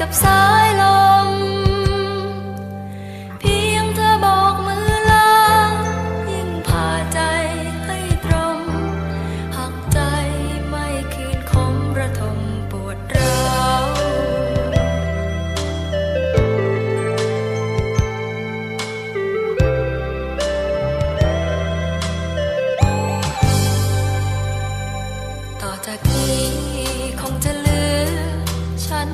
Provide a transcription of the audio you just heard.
กับสายลม เพียงเธอบอกมือลายิ่งผ่าใจให้ตรม หักใจไม่คืนคมระทมปวดร้าวต่อจากนี้คงจะเลือฉัน